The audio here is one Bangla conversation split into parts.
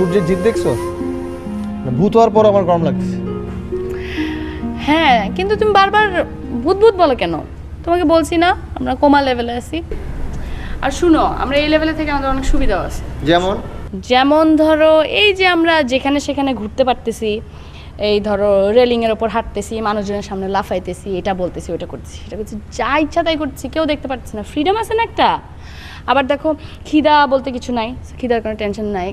সূর্যের জিদ দেখছ? না, ভূত হওয়ার পর আমার গরম লাগছে। হ্যাঁ কিন্তু তুমি বারবার ভূত ভূত বলো কেন? তোমাকে বলছি না আমরা কোমা লেভেলে আছি। আর শুনো আমরা এই লেভেলে থেকে আমাদের অনেক সুবিধাও আছে। যেমন? যেমন ধরো এই যে আমরা যেখানে সেখানে ঘুরতে পারতেছি এই ধরো রেলিংয়ের ওপর হাঁটতেছি মানুষজনের সামনে লাফাইতেছি এটা বলতেছি ওটা করতেছি এটা করছি যা ইচ্ছা তাই করছি কেউ দেখতে পাচ্ছে না। ফ্রিডম আছে না একটা? আবার দেখো খিদা বলতে কিছু নাই খিদার কোনো টেনশন নাই।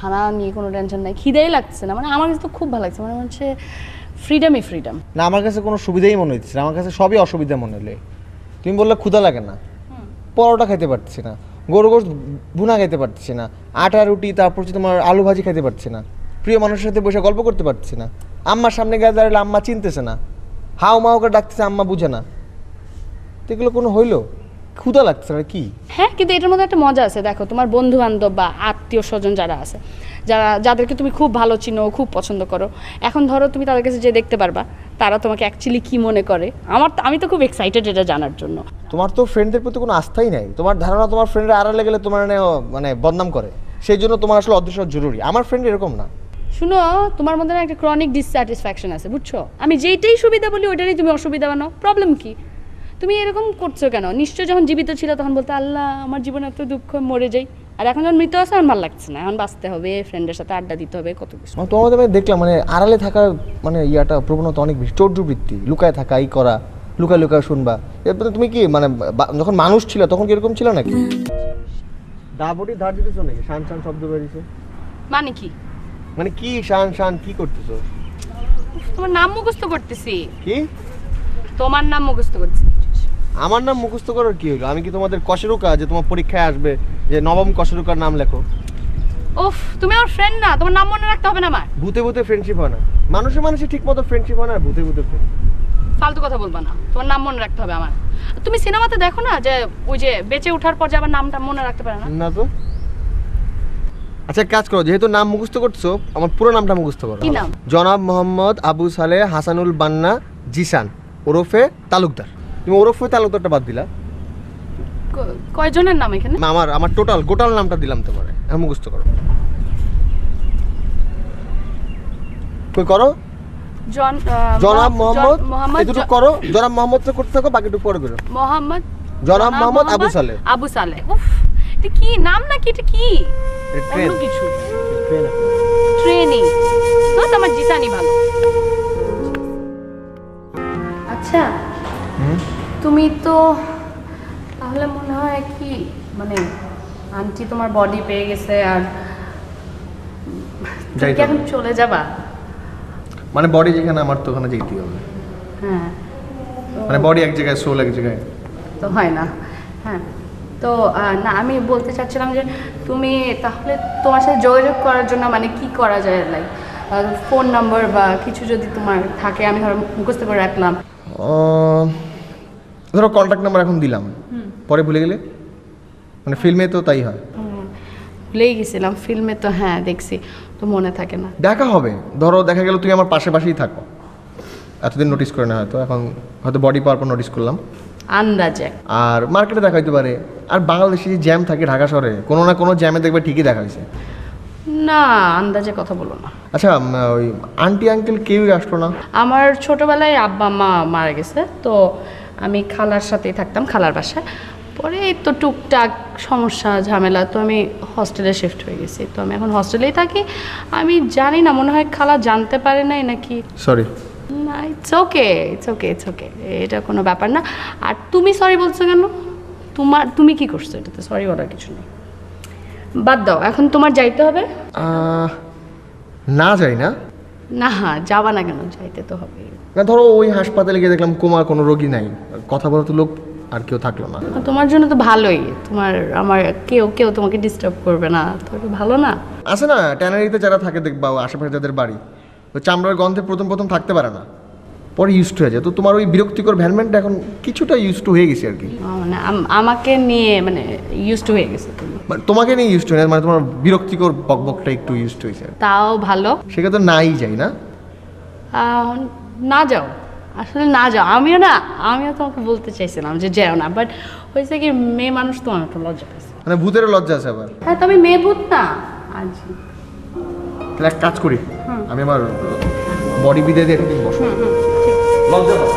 খানা নিয়ে কোনো টেনশন নাই। খিদেই লাগছে না। মানে আমার কাছে তো খুব ভালো লাগছে। মানে হচ্ছে ফ্রিডমই ফ্রিডম না আমার কাছে কোনো সুবিধাই মনে হচ্ছে না। আমার কাছে সবই অসুবিধা মনে হলে। তুমি বললে ক্ষুধা লাগে না। পরোটা খাইতে পারছি না। গরু গোশ ভুনা খাইতে পারছি না। আটা রুটি তারপর হচ্ছে তোমার আলু ভাজি খাইতে পারছি না। প্রিয় মানুষের সাথে বসে গল্প করতে পারছি না। আম্মার সামনে গিয়ে দাঁড়ালে আম্মা চিনতেছে না। হাও মাও করে ডাকতেছে আম্মা বুঝে না। তো এগুলো কোনো হইল? ক্ষুধা লাগছে না কি? হ্যাঁ কিন্তু এটার মধ্যে একটা মজা আছে দেখো তোমার বন্ধু বান্ধব বা আত্মীয় স্বজন যারা আছে যারা যাদেরকে তুমি খুব ভালো চিনো খুব পছন্দ করো এখন ধরো তুমি তাদের কাছে যে দেখতে পারবা তারা তোমাকে অ্যাকচুয়ালি কি মনে করে? আমার আমি তো খুব এক্সাইটেড এটা জানার জন্য। তোমার তো ফ্রেন্ডদের প্রতি কোনো আস্থাই নাই তোমার ধারণা তোমার ফ্রেন্ডের আড়ালে গেলে তোমার মানে মানে বদনাম করে সেই জন্য তোমার আসলে অদৃশ্য জরুরি আমার ফ্রেন্ড এরকম না। শুনো তোমার মধ্যে না একটা ক্রনিক ডিসস্যাটিসফ্যাকশন আছে বুঝছ? আমি যেইটাই সুবিধা বলি ওইটারই তুমি অসুবিধা বানাও প্রবলেম কি? তুমি এরকম করছ কেন? নিশ্চয় যখন জীবিত ছিল তখন বলতে আল্লাহ আমার জীবনে এত দুঃখ মরে যাই। আর এখন যখন মৃত আছে আমার ভালো লাগছে না। এখন বাঁচতে হবে ফ্রেন্ডের সাথে আড্ডা দিতে হবে কত কিছু। তোমাদের আমি দেখলাম মানে আড়ালে থাকার মানে ইয়াটা প্রবণতা অনেক বেশি। চৌর্যবৃত্তি লুকায় থাকা এই করা লুকায় লুকায় শুনবা। এরপরে তুমি কি মানে যখন মানুষ ছিল তখন কি এরকম ছিল নাকি? দাবটি ধার দিতেছো নাকি? শান শান শব্দ বেরিয়েছে। মানে কি? মানে কি শান শান কি করতেছো? তোমার নাম মুখস্থ করতেছি। কি? তোমার নাম মুখস্থ করতেছি। আমার নাম মুখস্থ করার কি হলো? আমি কি তোমাদের কশেরুকা যে তোমার পরীক্ষায় আসবে যে নবম কশেরুকার নাম লেখো? ওফ তুমি আমার ফ্রেন্ড না তোমার নাম মনে রাখতে হবে না আমার। ভূতে ভূতে ফ্রেন্ডশিপ হয় না। মানুষে মানুষে ঠিক মতো ফ্রেন্ডশিপ হয় না আর ভূতে ভূতে। ফালতু কথা বলবা না তোমার নাম মনে রাখতে হবে আমার। তুমি সিনেমাতে দেখো না যে ওই যে বেঁচে ওঠার পর যে আবার নামটা মনে রাখতে পারে না? না তো। আচ্ছা কাজ করো যেহেতু নাম মুখস্থ করছ আমার পুরো নামটা মুখস্থ করো। কি নাম? জনাব মোহাম্মদ আবু সালে হাসানুল বান্না জিসান ওরফে তালুকদার। তুমি ওরফে তালুকদারটা বাদ দিলা। কয়জনের নাম এখানে? না, আমার আমার টোটাল গোটাল নামটা দিলাম তোমার। এখন মুখস্থ করো। কই করো? জন জনাব মোহাম্মদ মোহাম্মদ এটুকু করো। জনাব মোহাম্মদ তো করতে থাকো বাকিটুকু পরে করো মোহাম্মদ জনাব মোহাম্মদ আবু সালে। আবু সালে। উফ এটা কি? নাম নাকি? এটা কি? এটা ট্রেন অন্য কিছু। ট্রেন তো আমার জিতানি ভালো। আচ্ছা তুমি তো তাহলে মনে হয় কি মানে আন্টি তোমার বডি পেয়ে গেছে আর এখন চলে যাবা? মানে বডি যেখানে আমার তো ওখানে যেতেই হবে। হ্যাঁ মানে বডি এক জায়গায় সোল এক জায়গায়। তো হয় না। হ্যাঁ তো না আমি বলতে চাচ্ছিলাম যে তুমি তাহলে তোমার সাথে যোগাযোগ করার জন্য মানে কি করা যায়? লাইক ফোন নাম্বার বা কিছু যদি তোমার থাকে আমি ধরো মুখস্থ করে রাখলাম। ধরো কন্ট্যাক্ট নাম্বার এখন দিলাম। পরে ভুলে গেলে? মানে ফিল্মে তো তাই হয়। ভুলেই গেছিলাম। ফিল্মে তো হ্যাঁ দেখছি। তো মনে থাকে না। দেখা হবে। ধরো দেখা গেল তুমি আমার পাশে পাশেই থাকো। এতদিন নোটিস করে না হয়তো। এখন হয়তো বডি পাওয়ার পর নোটিস করলাম। আন্দাজে। আর মার্কেটে দেখা হইতে পারে। আর বাংলাদেশে যে জ্যাম থাকে ঢাকা শহরে কোনো না কোনো জ্যামে দেখবে ঠিকই দেখা হয়েছে। না আন্দাজে কথা বলো না। আচ্ছা ওই আন্টি আঙ্কেল কেউই আসলো না? আমার ছোটবেলায় আব্বা মা মারা গেছে। তো আমি খালার সাথেই থাকতাম খালার বাসায়। পরে এই তো টুকটাক সমস্যা ঝামেলা তো আমি হস্টেলে শিফট হয়ে গেছি। তো আমি এখন হস্টেলেই থাকি। আমি জানি না মনে হয় খালা জানতে পারে নাই নাকি? সরি না it's okay it's okay it's okay এটা কোনো ব্যাপার না। আর তুমি সরি বলছো কেন? তোমার তুমি কি করছ এটাতে? সরি বলার কিছু নেই। বাদ দাও এখন তোমার যাইতে হবে। না যাই না। না যাবা না কেন? যাইতে তো হবে না ধরো ওই হাসপাতালে গিয়ে দেখলাম কোমা কোনো রোগী নাই। কথা বলা তো লোক আর কেউ থাকল না। তোমার জন্য তো ভালোই। তোমার আমার কেউ কেউ তোমাকে ডিস্টার্ব করবে না। তবে ভালো না? আছে না ট্যানারিতে যারা থাকে দেখবা আশেপাশে যাদের বাড়ি। ওই চামড়ার গন্ধে প্রথম প্রথম থাকতে পারে না। পরে ইউজ টু হয়ে যায়। তো তোমার ওই বিরক্তিকর ভ্যানমেন্টটা এখন কিছুটা ইউজ টু হয়ে গেছে আর কি। মানে আম- আমাকে নিয়ে মানে ইউজ টু হয়ে গেছে তুমি মানে তোমাকে নিয়ে ইউজ টু হয়ে মানে তোমার বিরক্তিকর বকবকটা একটু ইউজ টু হয়েছে তাও ভালো। সেটা তো নাই যাই না? না যাও। আসলে না যাও। আমিও না আমিও তোমাকে বলতে চাইছিলাম যে যাও না বাট হয়েছে কি মেয়ে মানুষ তো আমার একটু লজ্জা পেয়েছে মানে ভূতের লজ্জা আছে আবার। হ্যাঁ তুমি আমি মেয়ে ভূত না আজি। তাহলে এক কাজ করি আমি আমার বডি বিদে দিয়ে একদিন বসবো। লজ্জা পাবো।